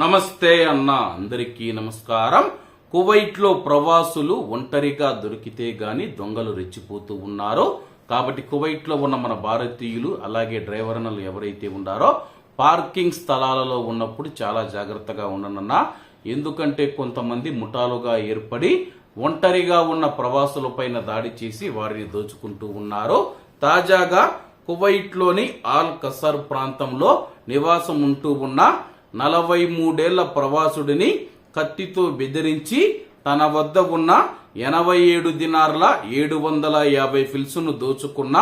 నమస్తే అన్న అందరికీ నమస్కారం. కువైట్లో ప్రవాసులు ఒంటరిగా దొరికితే గాని దొంగలు రెచ్చిపోతూ ఉన్నారు కాబట్టి కువైట్లో ఉన్న మన భారతీయులు అలాగే డ్రైవర్నలు ఎవరైతే ఉన్నారో పార్కింగ్ స్థలాలలో ఉన్నప్పుడు చాలా జాగ్రత్తగా ఉండనన్నా. ఎందుకంటే కొంతమంది ముఠాలుగా ఏర్పడి ఒంటరిగా ఉన్న ప్రవాసులపైన దాడి చేసి వారిని దోచుకుంటూ ఉన్నారు తాజాగా కువైట్లోని ఆల్ కసర్ ప్రాంతంలో నివాసం ఉంటూ ఉన్న నలభై మూడేళ్ళ ప్రవాసుడిని కత్తితో బెదిరించి తన వద్ద ఉన్న ఎనభై ఏడు దినార్ల ఏడు వందల యాభై ఫిల్స్ను దోచుకున్న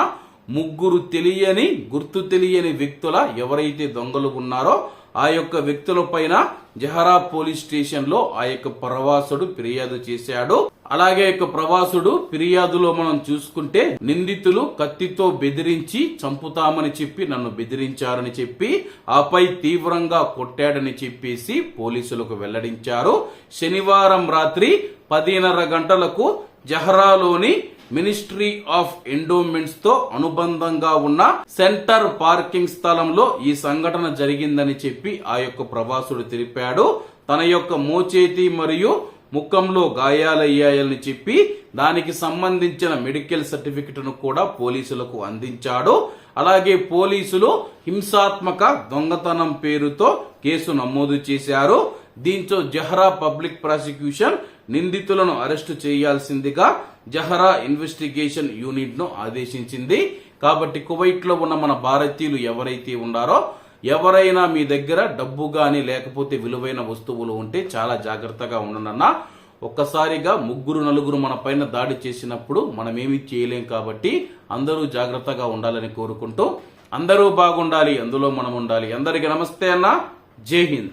ముగ్గురు తెలియని గుర్తు తెలియని వ్యక్తుల ఎవరైతే దొంగలు ఉన్నారో ఆ యొక్క వ్యక్తుల పైన జహరా పోలీస్ స్టేషన్లో ఆ యొక్క ప్రవాసుడు ఫిర్యాదు చేశాడు. అలాగే యొక్క ప్రవాసుడు ఫిర్యాదులో మనం చూసుకుంటే నిందితులు కత్తితో బెదిరించి చంపుతామని చెప్పి నన్ను బెదిరించారని చెప్పి ఆపై తీవ్రంగా కొట్టాడని చెప్పేసి పోలీసులకు వెల్లడించారు. శనివారం రాత్రి పదిన్నర గంటలకు జహరాలోని మినిస్ట్రీ ఆఫ్ ఎండోమెంట్స్తో అనుబంధంగా ఉన్న సెంటర్ పార్కింగ్ స్థలంలో ఈ సంఘటన జరిగిందని చెప్పి ఆ యొక్క ప్రవాసుడు తెలిపాడు. తన యొక్క మోచేతి మరియు ముఖంలో గాయాలయ్యాయని చెప్పి దానికి సంబంధించిన మెడికల్ సర్టిఫికెట్ను కూడా పోలీసులకు అందించాడు. అలాగే పోలీసులు హింసాత్మక దొంగతనం పేరుతో కేసు నమోదు చేశారు. దీంతో జహరా పబ్లిక్ ప్రాసిక్యూషన్ నిందితులను అరెస్టు చేయాల్సిందిగా జహరా ఇన్వెస్టిగేషన్ యూనిట్ను ఆదేశించింది. కాబట్టి కువైట్లో ఉన్న మన భారతీయులు ఎవరైతే ఉన్నారో ఎవరైనా మీ దగ్గర డబ్బు కానీ లేకపోతే విలువైన వస్తువులు ఉంటే చాలా జాగ్రత్తగా ఉండనన్నా ఒక్కసారిగా ముగ్గురు నలుగురు మన పైన దాడి చేసినప్పుడు మనం ఏమీ చేయలేం కాబట్టి అందరూ జాగ్రత్తగా ఉండాలని కోరుకుంటూ అందరూ బాగుండాలి అందులో మనం ఉండాలి. అందరికీ నమస్తే అన్న. జై హింద్.